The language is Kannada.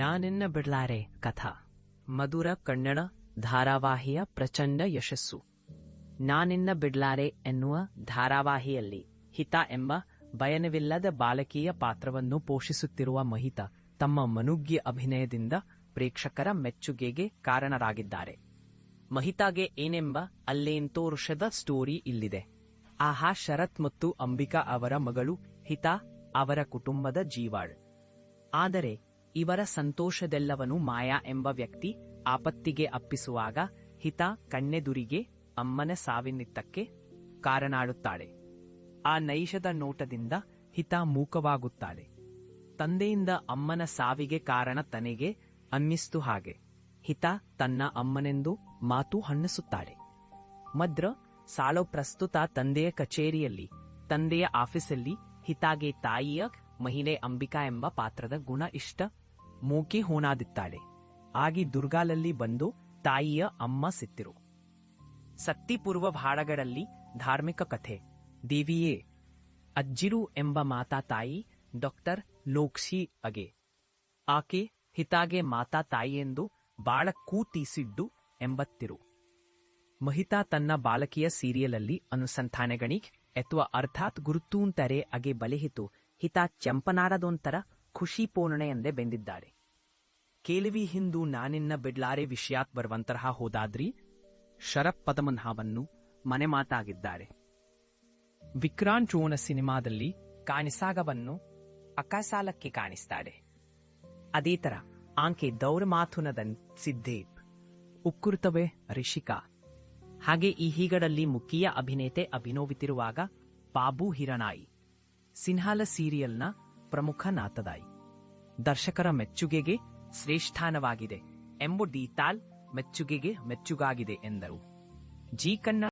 ನಾನಿನ್ನ ಬಿಡ್ಲಾರೆ? ಕಥಾ. ಮಧುರ ಕನ್ನಡ ಧಾರಾವಾಹಿಯ ಪ್ರಚಂಡ ಯಶಸ್ಸು. ನಾನಿನ್ನ ಬಿಡ್ಲಾರೆ ಎನ್ನುವ ಧಾರಾವಾಹಿಯಲ್ಲಿ ಹಿತ ಎಂಬ ಬಯನವಿಲ್ಲದ ಬಾಲಕಿಯ ಪಾತ್ರವನ್ನು ಪೋಷಿಸುತ್ತಿರುವ ಮಹಿತ ತಮ್ಮ ಮನುಗ್ಗಿ ಅಭಿನಯದಿಂದ ಪ್ರೇಕ್ಷಕರ ಮೆಚ್ಚುಗೆಗೆ ಕಾರಣರಾಗಿದ್ದಾರೆ. ಮಹಿತಾಗೆ ಏನೆಂಬ ಅಲ್ಲೇಂತೋರುಷದ ಸ್ಟೋರಿ ಇಲ್ಲಿದೆ. ಆಹಾ ಶರತ್ ಮತ್ತು ಅಂಬಿಕಾ ಅವರ ಮಗಳು ಹಿತಾ ಅವರ ಕುಟುಂಬದ ಜೀವಾಳ್. ಆದರೆ ಇವರ ಸಂತೋಷದೆಲ್ಲವನು ಮಾಯಾ ಎಂಬ ವ್ಯಕ್ತಿ ಆಪತ್ತಿಗೆ ಅಪ್ಪಿಸುವಾಗ ಹಿತ ಕಣ್ಣೆದುರಿಗೆ ಅಮ್ಮನ ಸಾವಿನಿತ್ತಕ್ಕೆ ಕಾರಣಾಡುತ್ತಾಳೆ ಆ ನೈಷದ ನೋಟದಿಂದ ಹಿತ ಮೂಕವಾಗುತ್ತಾಳೆ. ತಂದೆಯಿಂದ ಅಮ್ಮನ ಸಾವಿಗೆ ಕಾರಣ ತನಗೆ ಅನ್ನಿಸ್ತು ಹಾಗೆ. ಹಿತ ತನ್ನ ಅಮ್ಮನೆಂದು ಮಾತು ಹಣ್ಣಿಸುತ್ತಾಳೆ. ಮದ್ರ ಸಾಲೋ ಪ್ರಸ್ತುತ ತಂದೆಯ ಕಚೇರಿಯಲ್ಲಿ, ತಂದೆಯ ಆಫೀಸಲ್ಲಿ ಹಿತಾಗೆ ತಾಯಿಯ ಮಹಿಳೆ ಅಂಬಿಕಾ ಎಂಬ ಪಾತ್ರದ ಗುಣ ಇಷ್ಟ ಮೂಕಿ ಹೂಣಾದಿತ್ತಾಳೆ ಆಗಿ ದುರ್ಗಾಲಲ್ಲಿ ಬಂದು ತಾಯಿಯ ಅಮ್ಮ ಸಿತ್ತಿರು. ಸತ್ತಿಪೂರ್ವ ಭಾಡಗಳಲ್ಲಿ ಧಾರ್ಮಿಕ ಕಥೆ. ದೇವಿಯೇ, ಅಜ್ಜಿರು ಎಂಬ ಮಾತಾ ತಾಯಿ ಡಾಕ್ಟರ್ ಲೋಕ್ಷಿ ಅಗೆ. ಆಕೆ ಹಿತಾಗೆ ಮಾತಾ ತಾಯಿಯೆಂದು ಬಾಳ ಕೂತೀಸಿಡ್ಡು ಎಂಬತ್ತಿರು. ಮಹಿತಾ ತನ್ನ ಬಾಲಕಿಯ ಸೀರಿಯಲಲ್ಲಿ ಅನುಸಂಧಾನಗಣಿಗ್ ಎತ್ವ ಅರ್ಥಾತ್ ಗುರುತೂಂತರೆ ಅಗೆ ಬಲೆಹಿತು, ಹಿತಾ ಚಂಪನಾಡದೊಂತರ ಖುಷಿ ಪೂರ್ಣೆ ಎಂದೇ ಬೆಂದಿದ್ದಾಳೆ ಕೇಳವಿ ಹಿಂದೂ ನಾನಿನ್ನ ಬಿಡ್ಲಾರೆ ವಿಷಯಾತ್ ಬರುವಂತರಹ ಹೋದಾದ್ರಿ ಶರಪ್ ಪದಮನ್ಹಾವನ್ನು ಮನೆ ಮಾತಾಗಿದ್ದಾರೆ. ವಿಕ್ರಾಂತ್ ಚೋನ ಸಿನಿಮಾದಲ್ಲಿ ಕಾಣಿಸಾಗವನ್ನು ಅಕಾಸಾಲಕ್ಕೆ ಕಾಣಿಸ್ತಾರೆ. ಅದೇ ತರ ಆಂಕೆ ದೌರ ಮಾಥುನದನ್ ಸಿದ್ದೇಪ್ ಉಕ್ಕುರ್ತವೆ ರಿಷಿಕಾ. ಹಾಗೆ ಈ ಹೀಗಡಲ್ಲಿ ಮುಖ್ಯ ಅಭಿನೇತೆ ಅಭಿನೋವಿತಿರುವಾಗ ಬಾಬು ಹಿರಣಾಯಿ ಸಿನ್ಹಾಲ ಸೀರಿಯಲ್ನ ಪ್ರಮುಖ ನಾತದಾಯಿ ದರ್ಶಕರ ಮೆಚ್ಚುಗೆಗೆ ಶ್ರೇಷ್ಠಾನವಾಗಿದೆ ಎಂಬ ದೀತಾಲ್ ಮೆಚ್ಚುಗೆಗೆ ಮೆಚ್ಚುಗಾಗಿದೆ ಎಂದರು. ಜಿ ಕನ್ನಡ